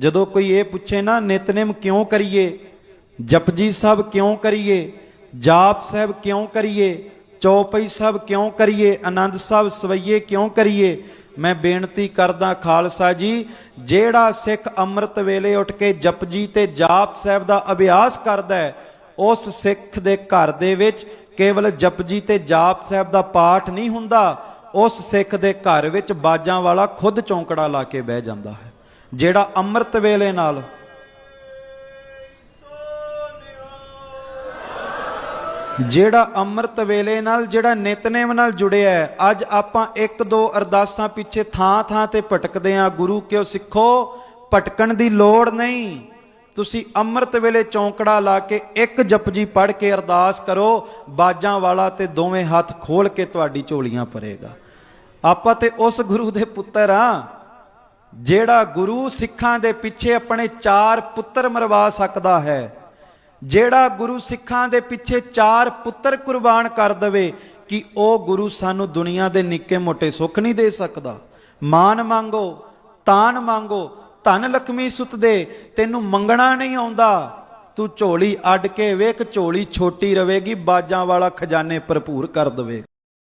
ਜਦੋਂ ਕੋਈ ਇਹ ਪੁੱਛੇ ਨਾ, ਨਿਤਨੇਮ ਕਿਉਂ ਕਰੀਏ? ਜਪਜੀ ਸਾਹਿਬ ਕਿਉਂ ਕਰੀਏ? ਜਾਪ ਸਾਹਿਬ ਕਿਉਂ ਕਰੀਏ? ਚੌਪਈ ਸਾਹਿਬ ਕਿਉਂ ਕਰੀਏ? ਆਨੰਦ ਸਾਹਿਬ ਸਵਈਏ ਕਿਉਂ ਕਰੀਏ? ਮੈਂ ਬੇਨਤੀ ਕਰਦਾ, ਖਾਲਸਾ ਜੀ, ਜਿਹੜਾ ਸਿੱਖ ਅੰਮ੍ਰਿਤ ਵੇਲੇ ਉੱਠ ਕੇ ਜਪਜੀ ਤੇ ਜਾਪ ਸਾਹਿਬ ਦਾ ਅਭਿਆਸ ਕਰਦਾ ਹੈ, ਉਸ ਸਿੱਖ ਦੇ ਘਰ ਦੇ ਵਿੱਚ ਕੇਵਲ ਜਪਜੀ ਤੇ ਜਾਪ ਸਾਹਿਬ ਦਾ ਪਾਠ ਨਹੀਂ ਹੁੰਦਾ, ਉਸ ਸਿੱਖ ਦੇ ਘਰ ਵਿੱਚ ਬਾਜਾਂ ਵਾਲਾ ਖੁਦ ਚੌਂਕੜਾ ਲਾ ਕੇ ਬਹਿ ਜਾਂਦਾ ਹੈ। ਜਿਹੜਾ ਅੰਮ੍ਰਿਤ ਵੇਲੇ ਨਾਲ ਜਿਹੜਾ ਅੰਮ੍ਰਿਤ ਵੇਲੇ ਨਾਲ ਜਿਹੜਾ ਨਿਤਨੇਮ ਨਾਲ ਜੁੜਿਆ ਹੈ, ਅੱਜ ਆਪਾਂ ਇੱਕ ਦੋ ਅਰਦਾਸਾਂ ਪਿੱਛੇ ਥਾਂ ਥਾਂ ਤੇ ਭਟਕਦੇ ਆਂ ਗੁਰੂ ਕਿਉ ਸਿੱਖੋ? ਭਟਕਣ ਦੀ ਲੋੜ ਨਹੀਂ। ਤੁਸੀਂ ਅੰਮ੍ਰਿਤ ਵੇਲੇ ਚੌਂਕੜਾ ਲਾ ਕੇ ਇੱਕ ਜਪਜੀ ਪੜ੍ਹ ਕੇ ਅਰਦਾਸ ਕਰੋ, ਬਾਜਾਂ ਵਾਲਾ ਤੇ ਦੋਵੇਂ ਹੱਥ ਖੋਲ ਕੇ ਤੁਹਾਡੀ ਝੋਲੀਆਂ ਭਰੇਗਾ। ਆਪਾਂ ਤੇ ਉਸ ਗੁਰੂ ਦੇ ਪੁੱਤਰ ਆ ਜਿਹੜਾ ਗੁਰੂ ਸਿੱਖਾਂ ਦੇ ਪਿੱਛੇ ਆਪਣੇ ਚਾਰ ਪੁੱਤਰ ਮਰਵਾ ਸਕਦਾ ਹੈ, ਜਿਹੜਾ ਗੁਰੂ ਸਿੱਖਾਂ ਦੇ ਪਿੱਛੇ ਚਾਰ ਪੁੱਤਰ ਕੁਰਬਾਨ ਕਰ ਦਵੇ ਕਿ ਉਹ ਗੁਰੂ ਸਾਨੂੰ ਦੁਨੀਆ ਦੇ ਨਿੱਕੇ ਮੋਟੇ ਸੁੱਖ ਨਹੀਂ ਦੇ ਸਕਦਾ। ਮਾਨ ਮੰਗੋ, ਤਾਨ ਮੰਗੋ, ਧਨ ਲਖਮੀ ਸੁਤ ਦੇ, ਤੈਨੂੰ ਮੰਗਣਾ ਨਹੀਂ ਆਉਂਦਾ। ਤੂੰ ਝੋਲੀ ਅੱਡ ਕੇ ਵੇਖ, ਝੋਲੀ ਛੋਟੀ ਰਵੇਗੀ, ਬਾਜਾਂ ਵਾਲਾ ਖਜ਼ਾਨੇ ਭਰਪੂਰ ਕਰ ਦਵੇ।